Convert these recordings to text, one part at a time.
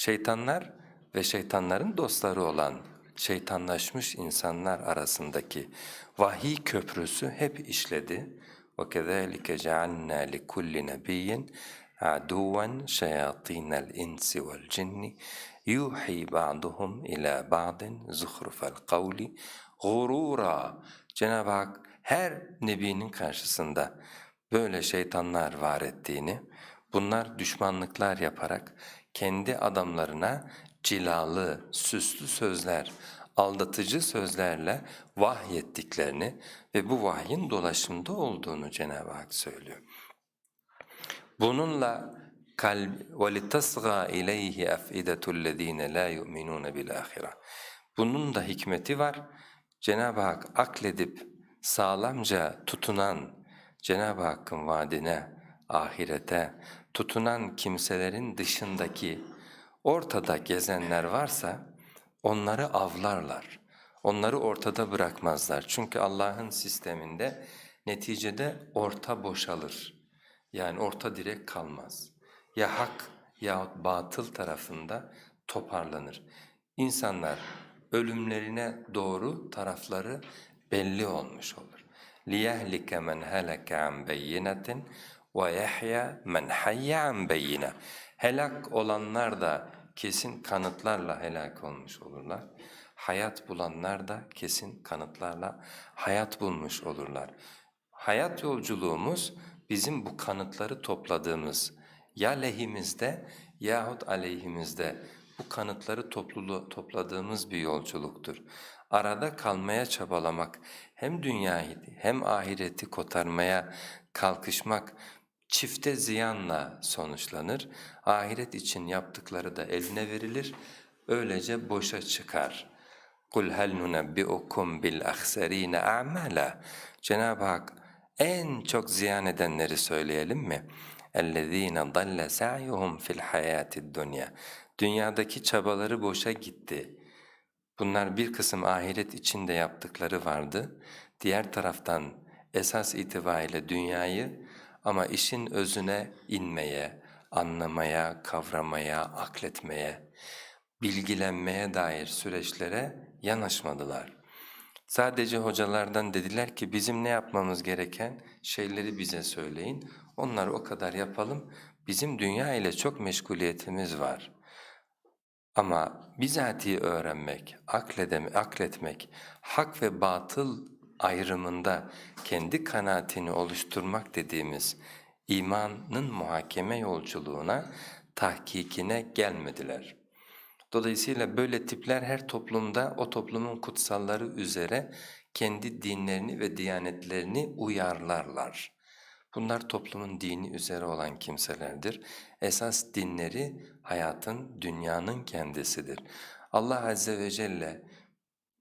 şeytanlar ve şeytanların dostları olan şeytanlaşmış insanlar arasındaki vahiy köprüsü hep işledi. وَكَذَٰلِكَ جَعَلْنَا لِكُلِّ نَبِيٍّ عَدُوًا شَيَاطِينَ الْاِنْسِ وَالْجِنِّ يُوحِي بَعْضُهُمْ إِلَى بَعْضٍ زُخْرُفَ الْقَوْلِ غُرُورًا Cenab-ı Hak her nebinin karşısında böyle şeytanlar var ettiğini, bunlar düşmanlıklar yaparak kendi adamlarına cilalı, süslü sözler, aldatıcı sözlerle vahyettiklerini ve bu vahyin dolaşımda olduğunu Cenab-ı Hak söylüyor. Bununla kalb وَلِتَصْغَى اِلَيْهِ اَفْئِدَةُ الَّذ۪ينَ لَا يُؤْمِنُونَ بِالْآخِرَةِ Bunun da hikmeti var. Cenab-ı Hak akledip sağlamca tutunan Cenab-ı Hakk'ın vaadine, ahirete tutunan kimselerin dışındaki ortada gezenler varsa onları avlarlar. Onları ortada bırakmazlar. Çünkü Allah'ın sisteminde neticede orta boşalır. Yani orta direk kalmaz. Ya hak yahut batıl tarafında toparlanır. İnsanlar ölümlerine doğru tarafları belli olmuş olur. لِيَهْلِكَ مَنْ هَلَكَ عَنْ بَيِّنَةٍ وَيَحْيَا مَنْ حَيَّ عَنْ بَيِّنَةٍ Helak olanlar da kesin kanıtlarla helak olmuş olurlar. Hayat bulanlar da kesin kanıtlarla hayat bulmuş olurlar. Hayat yolculuğumuz bizim bu kanıtları topladığımız ya lehimizde yahut aleyhimizde bu kanıtları topluluğu, topladığımız bir yolculuktur. Arada kalmaya çabalamak, hem dünyayı hem ahireti kotarmaya kalkışmak çifte ziyanla sonuçlanır. Ahiret için yaptıkları da eline verilir, öylece boşa çıkar. قُلْ هَلْ نُنَبِّئُكُمْ بِالْأَخْسَر۪ينَ اَعْمَالًا Cenab-ı Hak en çok ziyan edenleri söyleyelim mi? اَلَّذ۪ينَ ضَلَّ سَعْيُهُمْ فِي الْحَيَاةِ الدُّنْيَا Dünyadaki çabaları boşa gitti. Bunlar bir kısım ahiret için de yaptıkları vardı. Diğer taraftan esas itibariyle dünyayı ama işin özüne inmeye, anlamaya, kavramaya, akletmeye, bilgilenmeye dair süreçlere yanaşmadılar. Sadece hocalardan dediler ki bizim ne yapmamız gereken şeyleri bize söyleyin. Onlar o kadar yapalım. Bizim dünya ile çok meşguliyetimiz var. Ama bizatihi öğrenmek, akledem, akletmek, hak ve batıl ayrımında kendi kanaatini oluşturmak dediğimiz imanın muhakeme yolculuğuna, tahkikine gelmediler. Dolayısıyla böyle tipler her toplumda o toplumun kutsalları üzere kendi dinlerini ve diyanetlerini uyarlarlar. Bunlar toplumun dini üzere olan kimselerdir. Esas dinleri hayatın, dünyanın kendisidir. Allah Azze ve Celle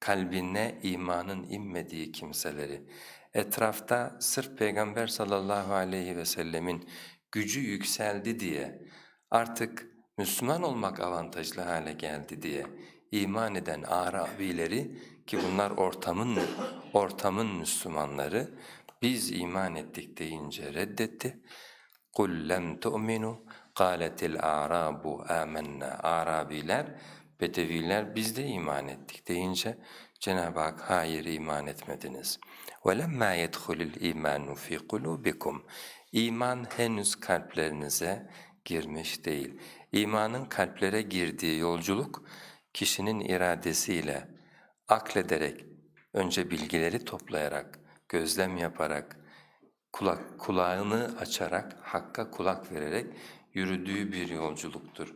kalbine imanın inmediği kimseleri, etrafta sırf Peygamber sallallahu aleyhi ve sellemin gücü yükseldi diye artık Müslüman olmak avantajlı hale geldi diye iman eden Arabileri ki bunlar ortamın ortamın Müslümanları biz iman ettik deyince reddetti. قُلْ لَمْ تُؤْمِنُوا قَالَتِ الْاَعْرَابُ آمَنَّا Arabiler, Bedeviler biz de iman ettik deyince Cenab-ı Hak hayır iman etmediniz. وَلَمَّا يَدْخُلِ الْا۪يمَانُ ف۪ي قُلُوبِكُمْ İman henüz kalplerinize girmiş değil. İmanın kalplere girdiği yolculuk kişinin iradesiyle, aklederek, önce bilgileri toplayarak, gözlem yaparak, kulak, kulağını açarak, hakka kulak vererek yürüdüğü bir yolculuktur.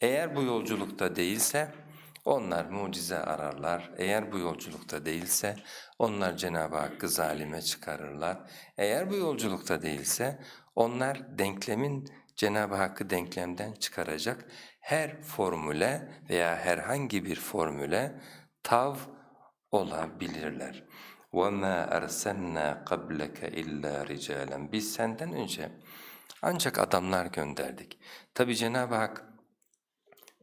Eğer bu yolculukta değilse onlar mucize ararlar. Eğer bu yolculukta değilse onlar Cenab-ı Hakk'ı zalime çıkarırlar. Eğer bu yolculukta değilse onlar denklemin Cenab-ı Hakk'ı denklemden çıkaracak her formüle veya herhangi bir formüle tav olabilirler. وَمَا أَرْسَلْنَا قَبْلَكَ إِلَّا رِجَالًا Biz senden önce ancak adamlar gönderdik. Tabi Cenab-ı Hak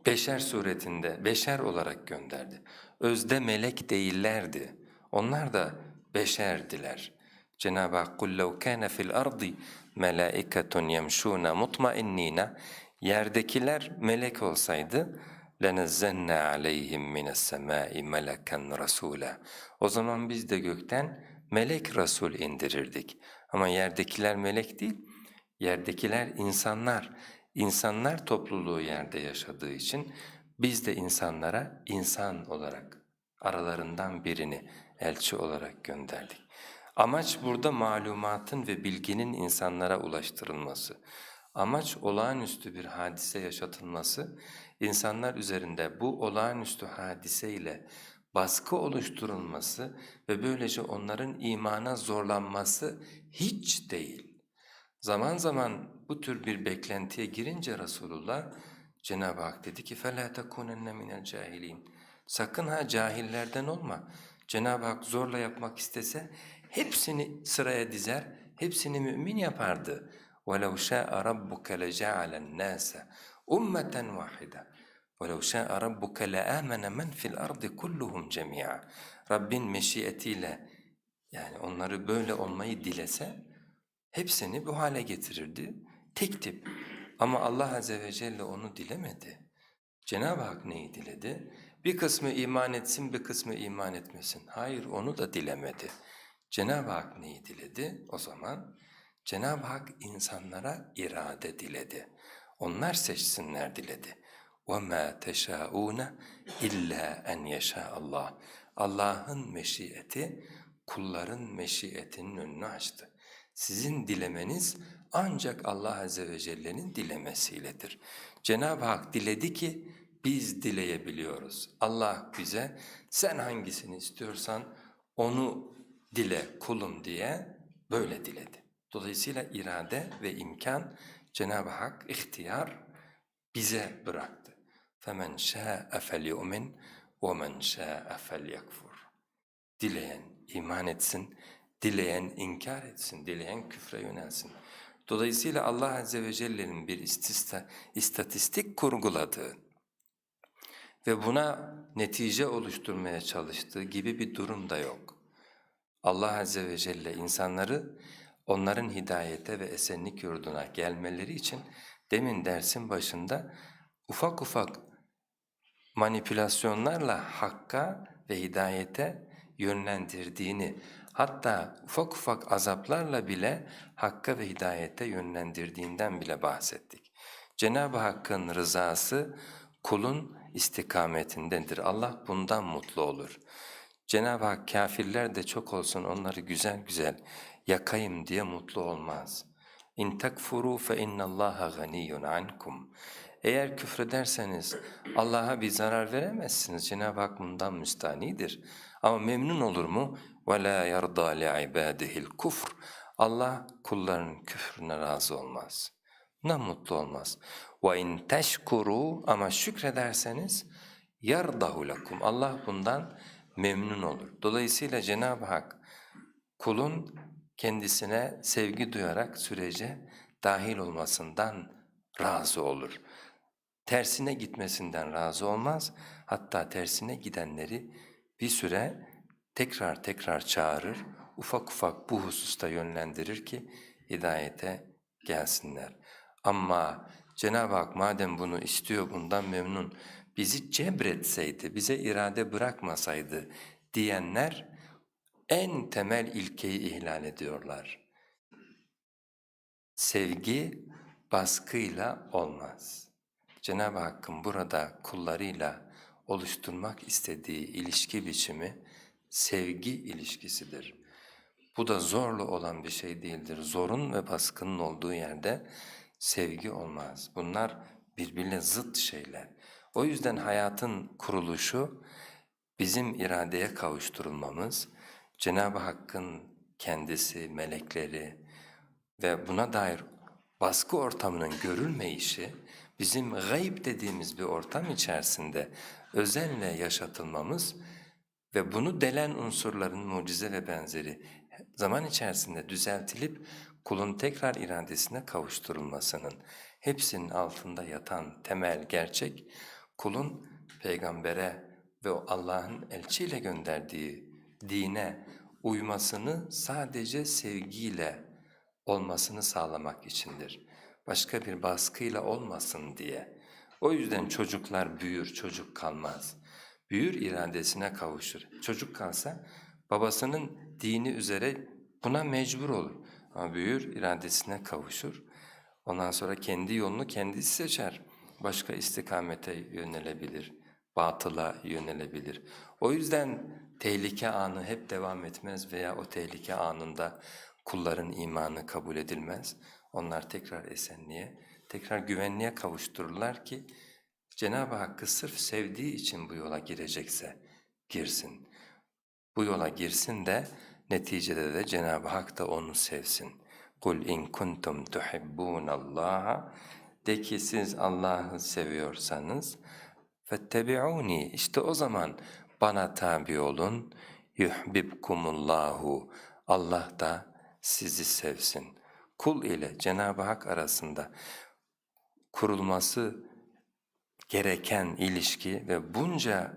beşer suretinde, beşer olarak gönderdi. Özde melek değillerdi. Onlar da beşerdiler. Cenab-ı Hak قُلْ لَوْ كَانَ فِي الْأَرْضِ مَلَائِكَةٌ يَمْشُونَ مُطْمَئِنِّينَ Yerdekiler melek olsaydı لَنَزَّلْنَا عَلَيْهِمْ مِنَ السَّمَاءِ مَلَكًا رَسُولًا O zaman biz de gökten melek Resul indirirdik. Ama yerdekiler melek değil, yerdekiler insanlar. İnsanlar topluluğu yerde yaşadığı için biz de insanlara insan olarak aralarından birini elçi olarak gönderdik. Amaç burada malumatın ve bilginin insanlara ulaştırılması. Amaç olağanüstü bir hadise yaşatılması, insanlar üzerinde bu olağanüstü hadiseyle baskı oluşturulması ve böylece onların imana zorlanması hiç değil. Zaman zaman bu tür bir beklentiye girince Resulullah, Cenab-ı Hak dedi ki فَلَا تَكُونَنَّ مِنَ الْجَاهِلِينَ Sakın ha cahillerden olma. Cenab-ı Hak zorla yapmak istese hepsini sıraya dizer, hepsini mümin yapardı. وَلَوْ شَاءَ رَبُّكَ لَجَعَلَ النَّاسَ اُمَّةً وَاحِدًا وَلَوْ شَاءَ رَبُّكَ لَآمَنَ مَنْ فِي الْأَرْضِ كُلُّهُمْ جَمِيعًا Rabbin meşiyetiyle yani onları böyle olmayı dilese hepsini bu hale getirirdi. Tek tip. Ama Allah Azze ve Celle onu dilemedi. Cenab-ı Hak neyi diledi? Bir kısmı iman etsin, bir kısmı iman etmesin. Hayır, onu da dilemedi. Cenab-ı Hak neyi diledi? O zaman Cenab-ı Hak insanlara irade diledi. Onlar seçsinler diledi. وَمَا تَشَاءُونَ اِلَّا اَنْ يَشَاءَ Allah. Allah'ın meşiyeti kulların meşiyetinin önünü açtı. Sizin dilemeniz ancak Allah Azze ve Celle'nin dilemesiyledir. Cenab-ı Hak diledi ki biz dileyebiliyoruz. Allah bize sen hangisini istiyorsan onu dile kulum diye böyle diledi. Dolayısıyla irade ve imkan Cenab-ı Hak ihtiyar bize bıraktı. فَمَنْ شَاءَ فَلْيُؤْمِنْ وَمَنْ شَاءَ فَلْيَكْفُرْ Dileyen iman etsin, dileyen inkar etsin, dileyen küfre yönelsin. Dolayısıyla Allah Azze ve Celle'nin bir istista, istatistik kurguladığı ve buna netice oluşturmaya çalıştığı gibi bir durum da yok. Allah Azze ve Celle insanları onların hidayete ve esenlik yurduna gelmeleri için demin dersin başında ufak ufak manipülasyonlarla hakka ve hidayete yönlendirdiğini hatta ufak ufak azaplarla bile hakka ve hidayete yönlendirdiğinden bile bahsettik. Cenab-ı Hakk'ın rızası kulun istikametindendir. Allah bundan mutlu olur. Cenab-ı Hak kafirler de çok olsun onları güzel güzel yakayım diye mutlu olmaz. İn tekfuru fe innallaha ganiyyun ankum. Eğer küfrederseniz Allah'a bir zarar veremezsiniz. Cenab-ı Hak bundan müstanidir. Ama memnun olur mu? وَلَا يَرْضَى لِعِبَادِهِ الْكُفْرِ Allah kulların küfrüne razı olmaz. Ne mutlu olmaz. وَاِنْ تَشْكُرُوا Ama şükrederseniz يَرْضَهُ لَكُمْ Allah bundan memnun olur. Dolayısıyla Cenab-ı Hak kulun kendisine sevgi duyarak sürece dahil olmasından razı olur. Tersine gitmesinden razı olmaz, hatta tersine gidenleri bir süre tekrar tekrar çağırır, ufak ufak bu hususta yönlendirir ki hidayete gelsinler. Ama Cenab-ı Hak madem bunu istiyor, bundan memnun, bizi cebretseydi, bize irade bırakmasaydı diyenler en temel ilkeyi ihlal ediyorlar. Sevgi baskıyla olmaz. Cenab-ı Hakk'ın burada kullarıyla oluşturmak istediği ilişki biçimi sevgi ilişkisidir. Bu da zorlu olan bir şey değildir. Zorun ve baskının olduğu yerde sevgi olmaz. Bunlar birbirine zıt şeyler. O yüzden hayatın kuruluşu bizim iradeye kavuşturulmamız, Cenab-ı Hakk'ın kendisi, melekleri ve buna dair baskı ortamının görülmeyişi, bizim gayb dediğimiz bir ortam içerisinde özenle yaşatılmamız ve bunu delen unsurların mucize ve benzeri zaman içerisinde düzeltilip kulun tekrar iradesine kavuşturulmasının hepsinin altında yatan temel gerçek kulun peygambere ve Allah'ın elçiyle gönderdiği dine uymasını sadece sevgiyle olmasını sağlamak içindir. başka bir baskıyla olmasın diye. O yüzden çocuklar büyür, çocuk kalmaz. Büyür iradesine kavuşur. Çocuk kalsa babasının dini üzere buna mecbur olur. Ama büyür iradesine kavuşur. Ondan sonra kendi yolunu kendisi seçer. Başka istikamete yönelebilir, batıla yönelebilir. O yüzden tehlike anı hep devam etmez veya o tehlike anında kulların imanı kabul edilmez. Onlar tekrar esenliğe, tekrar güvenliğe kavuştururlar ki Cenab-ı Hakk'ı sırf sevdiği için bu yola girecekse girsin. Bu yola girsin de neticede de Cenab-ı Hak da onu sevsin. Kul in kuntum tuhibbunallaha de ki siz Allah'ı seviyorsanız fettebi'uni işte o zaman bana tabi olun yuhbibkumullahu Allah da sizi sevsin. Kul ile Cenab-ı Hak arasında kurulması gereken ilişki ve bunca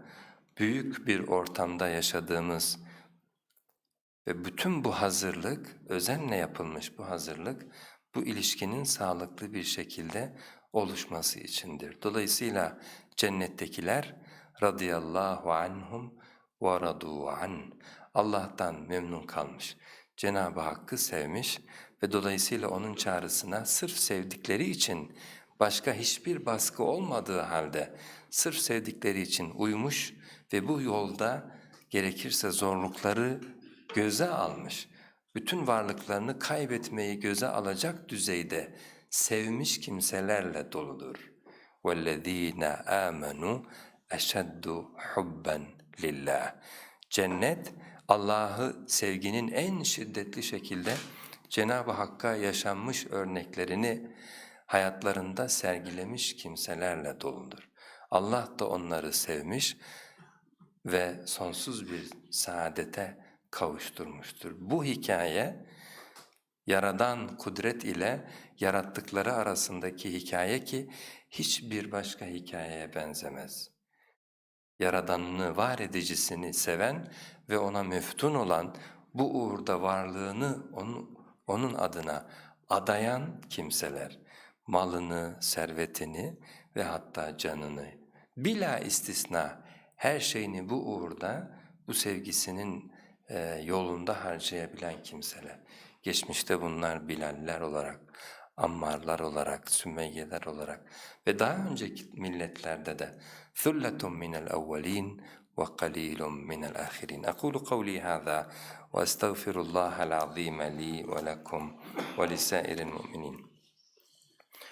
büyük bir ortamda yaşadığımız ve bütün bu hazırlık, özenle yapılmış bu hazırlık, bu ilişkinin sağlıklı bir şekilde oluşması içindir. Dolayısıyla cennettekiler radıyallahu anhum ve radu an Allah'tan memnun kalmış, Cenab-ı Hakk'ı sevmiş ve dolayısıyla onun çağrısına sırf sevdikleri için başka hiçbir baskı olmadığı halde sırf sevdikleri için uymuş ve bu yolda gerekirse zorlukları göze almış, bütün varlıklarını kaybetmeyi göze alacak düzeyde sevmiş kimselerle doludur. وَالَّذ۪ينَ آمَنُوا اَشَدُّ حُبًّا لِلّٰهِ Cennet, Allah'ı sevginin en şiddetli şekilde Cenab-ı Hakk'a yaşanmış örneklerini hayatlarında sergilemiş kimselerle doludur. Allah da onları sevmiş ve sonsuz bir saadete kavuşturmuştur. Bu hikaye Yaradan kudret ile yarattıkları arasındaki hikaye ki hiçbir başka hikayeye benzemez. Yaradanını, var edicisini seven ve ona meftun olan bu uğurda varlığını onun, onun adına adayan kimseler, malını, servetini ve hatta canını bila istisna her şeyini bu uğurda, bu sevgisinin e, yolunda harcayabilen kimseler. Geçmişte bunlar Bilaller olarak, Ammarlar olarak, Sümeyyeler olarak ve daha önceki milletlerde de ثُلَّةٌ مِنَ الْأَوَّلِينَ وَقَلِيلٌ مِنَ الْآخِرِينَ أقول قولي هذا وأستغفر الله العظيم لي ولكم ولسائر المؤمنين